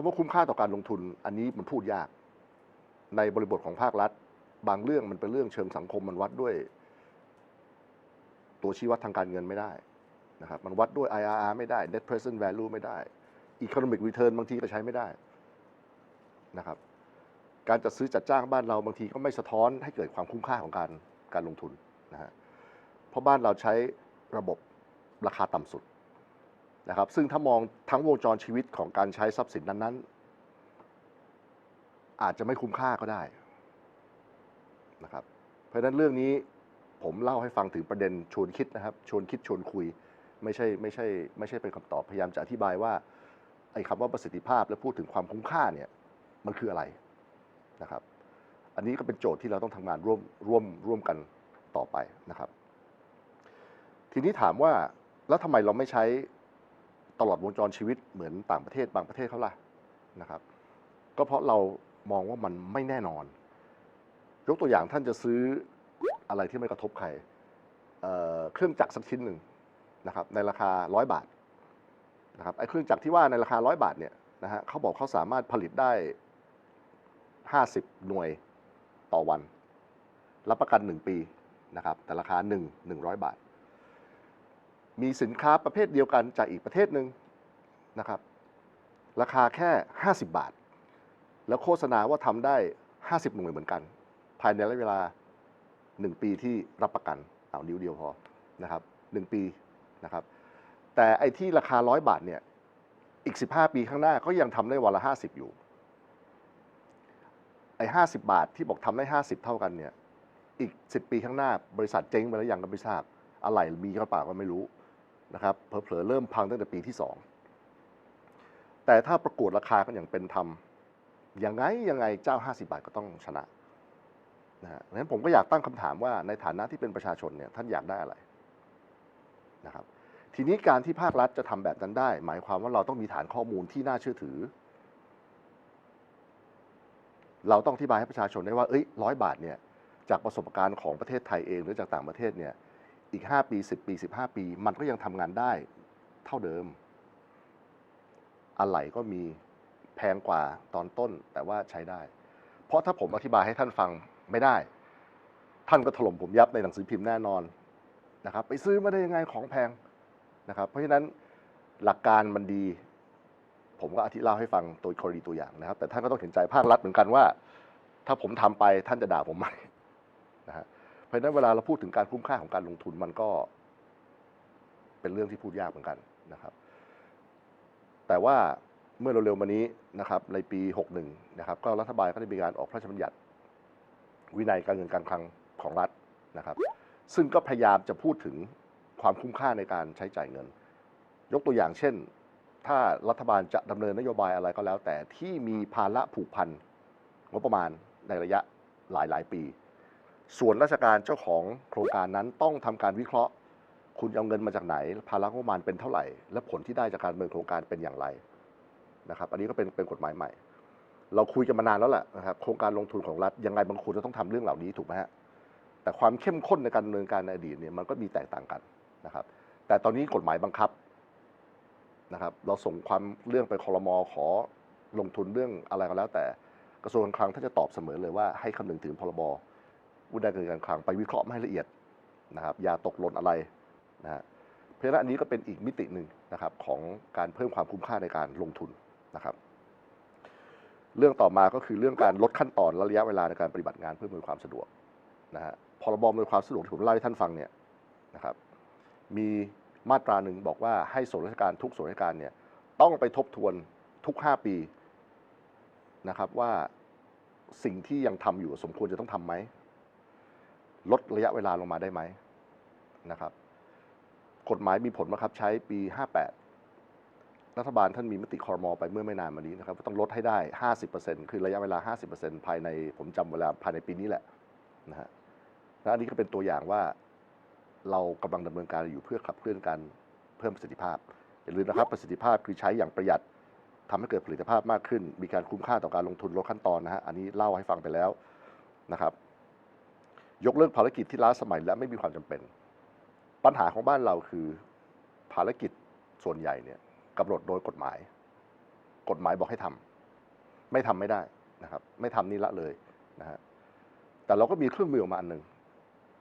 คำว่าคุ้มค่าต่อการลงทุน อันนี้มันพูดยาก ในบริบทของภาครัฐ บางเรื่องมันเป็นเรื่องเชิงสังคมมันวัดด้วย ตัวชี้วัดทางการเงินไม่ได้นะครับมันวัดด้วย IRR ไม่ได้ Net Present Value ไม่ได้ Economic Return บางทีก็ใช้ไม่ได้นะครับ การจัดซื้อจัดจ้างบ้านเราบางทีก็ไม่สะท้อนให้เกิดความคุ้มค่าของการการลงทุนนะฮะเพราะบ้านเราใช้ระบบราคาต่ำสุด นะครับซึ่งถ้ามองทั้งวงจรชีวิตของการใช้ทรัพย์สินนั้นๆ อาจจะไม่คุ้มค่าก็ได้นะครับเพราะฉะนั้นเรื่องนี้ผมเล่าให้ฟังถึงประเด็นชวนคิดนะครับชวนคิดชวนคุยไม่ใช่ไม่ใช่ไม่ใช่เป็นคำตอบพยายามจะอธิบายว่าไอ้คำว่าประสิทธิภาพและพูดถึงความคุ้มค่าเนี่ยมันคืออะไรนะครับ อันนี้ก็เป็นโจทย์ที่เราต้องทำงานร่วมร่วมร่วมกันต่อไปนะครับ ทีนี้ถามว่าแล้วทำไมเราไม่ใช้ ตลอดวงจรชีวิตเหมือนต่างประเทศบางประเทศเขาล่ะนะครับ ก็เพราะเรามองว่ามันไม่แน่นอน ยกตัวอย่างท่านจะซื้ออะไรที่ไม่กระทบใครเเครื่องจักรสักชิ้นหนึ่งนะครับในราคาร้อยบาทนะครับไอ้เครื่องจักรที่ว่าในราคาร้อยบาทเนี่ยนะฮะเขาบอกเขาสามารถผลิตได้ห้าสิบหน่วยต่อวัน รับประกันหนึ่งปีนะครับแต่ราคาหนึ่งหนึ่งร้อยบาท มีสินค้าประเภทเดียวกันจากอีกประเทศหนึ่งนะครับ ราคาแค่ 50 บาท แล้วโฆษณาว่าทำได้ 50 หน่วยเหมือนกัน ภายในระยะเวลา 1 ปีที่รับประกันเอานิ้วเดียวพอนะครับ1ปีนะครับ แต่ไอ้ที่ราคา 100 บาทเนี่ยอีก 15 ปีข้างหน้าก็ยังทำได้วันละ 50 อยู่ไอ้50บาทที่บอกทำได้ 50 เท่ากันเนี่ย อีก 10 ปีข้างหน้า บริษัทเจ๊งไปแล้วยังก็ไม่ทราบ อะไรมีกระเป๋าก็ไม่รู้ นะครับเผลอๆเริ่มพังตั้งแต่ปีที่ 2 แต่ถ้าประกวดราคากันอย่างเป็นธรรมยังไงยังไงเจ้า 50 บาทก็ต้องชนะนะฮะเพราะฉะนั้นผมก็อยากตั้งคำถามว่าในฐานะที่เป็นประชาชนเนี่ยท่านอยากได้อะไรนะครับทีนี้การที่ภาครัฐจะทำแบบนั้นได้ หมายความว่าเราต้องมีฐานข้อมูลที่น่าเชื่อถือ เราต้องอธิบายให้ประชาชนได้ว่าเอ้ยร้อยบาทเนี่ยจากประสบการณ์ของประเทศไทยเองหรือจากต่างประเทศเนี่ย อีก 5 ปี 10 ปี 15 ปี มันก็ยังทำงานได้เท่าเดิม อะไหล่ก็มีแพงกว่าตอนต้นแต่ว่าใช้ได้ เพราะถ้าผมอธิบายให้ท่านฟังไม่ได้ ท่านก็ถล่มผมยับในหนังสือพิมพ์แน่นอนนะครับ ไปซื้อมาได้ยังไงของแพงนะครับ เพราะฉะนั้นหลักการมันดี ผมก็อธิเล่าให้ฟังตัวกรณีตัวอย่างนะครับ แต่ท่านก็ต้องเห็นใจภาครัฐเหมือนกันว่า ถ้าผมทำไปท่านจะด่าผมไหมนะฮะ เพราะนั้นเวลาเราพูดถึงการคุ้มค่าของการลงทุนมันก็ เป็นเรื่องที่พูดยากเหมือนกันนะครับ แต่ว่าเมื่อเร็วๆมานี้นะครับ ในปี 61 นะครับ ก็รัฐบาลก็ได้มีการออกพระราชบัญญัติ วินัยการเงินการคลังของรัฐนะครับ ซึ่งก็พยายามจะพูดถึงความคุ้มค่าในการใช้จ่ายเงิน ยกตัวอย่างเช่น ถ้ารัฐบาลจะดำเนินนโยบายอะไรก็แล้ว แต่ที่มีภาระผูกพันงบประมาณในระยะหลายๆ ปี ส่วนราชการเจ้าของโครงการนั้นต้องทำการวิเคราะห์ คุณเอาเงินมาจากไหน ภาระงบประมาณเป็นเท่าไหร่ และผลที่ได้จากการดำเนินโครงการเป็นอย่างไรนะครับอันนี้ก็เป็นเป็นกฎหมายใหม่ เราคุยกันมานานแล้วแหละนะครับโครงการลงทุนของรัฐยังไงบางคนจะต้องทำเรื่องเหล่านี้ถูกไหมฮะแต่ความเข้มข้นในการดำเนินการในอดีตเนี่ยมันก็มีแตกต่างกันนะครับ แต่ตอนนี้กฎหมายบังคับนะครับ เราส่งความเรื่องไปคอรมอขอลงทุนเรื่องอะไรก็แล้ว แต่กระทรวงการคลังท่านจะตอบเสมอเลยว่าให้คำนึงถึงพรบ วุฒิการเงินการคลังไปวิเคราะห์มาให้ละเอียดนะครับยาตกหล่นอะไรนะฮะเพราะฉะนั้นอันนี้ก็เป็นอีกมิติหนึ่งนะครับของการเพิ่มความคุ้มค่าในการลงทุนนะครับ เรื่องต่อมาก็คือเรื่องการลดขั้นตอนและระยะเวลาในการปฏิบัติงานเพื่ออำนวยความสะดวกนะฮะพรบอำนวยความสะดวกที่ผมเล่าให้ท่านฟังเนี่ยนะครับ มีมาตราหนึ่งบอกว่าให้ส่วนราชการทุกส่วนราชการเนี่ยต้องไปทบทวนทุก 5 ปีนะครับว่าสิ่งที่ยังทำอยู่สมควรจะต้องทำไหม ลดระยะเวลาลงมาได้ไหมนะครับ กฎหมายมีผลบังคับใช้ปี 58 รัฐบาลท่านมีมติคอรมอไปเมื่อไม่นานมานี้นะครับต้องลดให้ได้ 50%คือระยะเวลา 50%ภายในผมจำเวลาภายในปีนี้แหละนะฮะและอันนี้ก็เป็นตัวอย่างว่าเรากำลังดำเนินการอยู่เพื่อขับเคลื่อนการเพิ่มประสิทธิภาพอย่าลืมนะครับประสิทธิภาพคือใช้อย่างประหยัดทำให้เกิดผลิตภาพมากขึ้น มีการคุ้มค่าต่อการลงทุนลดขั้นตอนนะฮะ อันนี้เล่าให้ฟังไปแล้วนะครับ ยกเลิกภารกิจที่ล้าสมัยและไม่มีความจำเป็น ปัญหาของบ้านเราคือภารกิจส่วนใหญ่เนี่ยกำหนดโดยกฎหมาย กฎหมายบอกให้ทไม่ทำไม่ได้นะครับ ไม่ทำนี่ละเลยนะฮะแต่เราก็มีเครื่องมือออกมาอันหนึ่ง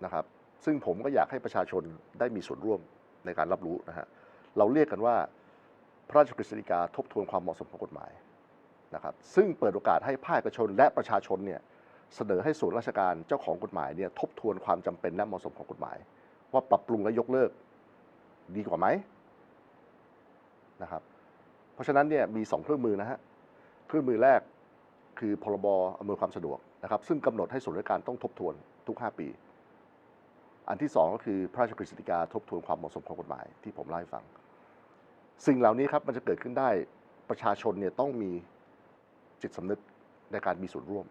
นะครับ ซึ่งผมก็อยากให้ประชาชนได้มีส่วนร่วมในการรับรู้นะฮะเราเรียกกันว่า พระราชกฤษฎีกาทบทวนความเหมาะสมของกฎหมายนะครับ ซึ่งเปิดโอกาสให้ภาคเอกชนและประชาชนเนี่ย เสนอให้ส่วนราชการเจ้าของกฎหมายเนี่ยทบทวนความจำเป็นและเหมาะสมของกฎหมาย ว่าปรับปรุงและยกเลิกดีกว่าไหมนะครับเพราะฉะนั้นเนี่ยมีสองเครื่องมือนะฮะเครื่องมือแรกคือพรบอำนวยความสะดวกนะครับซึ่งกำหนดให้ส่วนราชการต้องทบทวนทุก 5 ปี อันที่สองก็คือพระราชกฤษฎีกาทบทวนความเหมาะสมของกฎหมายที่ผมเล่าให้ฟัง สิ่งเหล่านี้ครับมันจะเกิดขึ้นได้ประชาชนเนี่ยต้องมีจิตสำนึกในการมีส่วนร่วม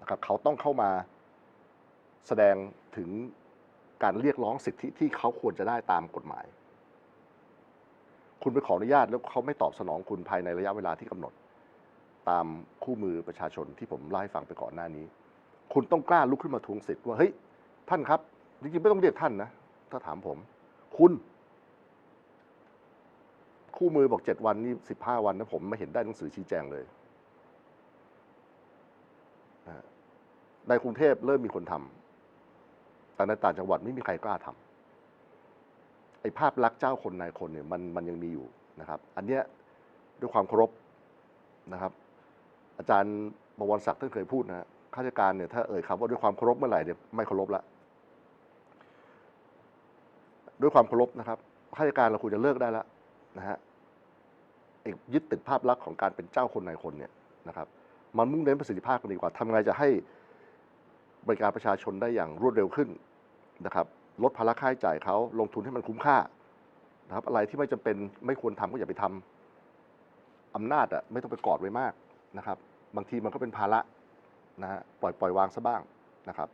นะครับเขาต้องเข้ามาแสดงถึงการเรียกร้องสิทธิที่เขาควรจะได้ตามกฎหมาย คุณไปขออนุญาตแล้วเขาไม่ตอบสนองคุณภายในระยะเวลาที่กำหนด ตามคู่มือประชาชนที่ผมเล่าให้ฟังไปก่อนหน้านี้ คุณต้องกล้าลุกขึ้นมาทวงสิทธิ์ว่าเฮ้ยท่านครับจริงๆไม่ต้องเรียกท่านนะถ้าถามผม คุณ คู่มือบอกเจ็ดวันนี่สิบห้าวันนะผมไม่เห็นได้หนังสือชี้แจงเลย ในกรุงเทพเริ่มมีคนทำแต่ในต่างจังหวัดไม่มีใครกล้าทำไอ้ภาพลักษณ์เจ้าคนนายคนเนี่ยมันมันยังมีอยู่นะครับ อันเนี้ยด้วยความเคารพนะครับ อาจารย์บวรศักดิ์ท่านเคยพูดนะข้าราชการเนี่ยถ้าเอ่ยคำว่าด้วยความเคารพเมื่อไหร่เนี่ยไม่เคารพละด้วยความเคารพนะครับข้าราชการเราควรจะเลิกได้แล้วนะฮะไอ้ยึดติดภาพลักษณ์ของการเป็นเจ้าคนนายคนเนี่ยนะครับ มันมุ่งเน้นประสิทธิภาพกันดีกว่าทำไงจะให้บริการประชาชนได้อย่างรวดเร็วขึ้นนะครับลดภาระค่าใช้จ่ายเขาลงทุนให้มันคุ้มค่านะครับอะไรที่ไม่จำเป็นไม่ควรทำก็อย่าไปทำอำนาจอะไม่ต้องไปกอดไว้มากนะครับ บางทีมันก็เป็นภาระนะฮะปล่อยปล่อยวางซะบ้างนะครับ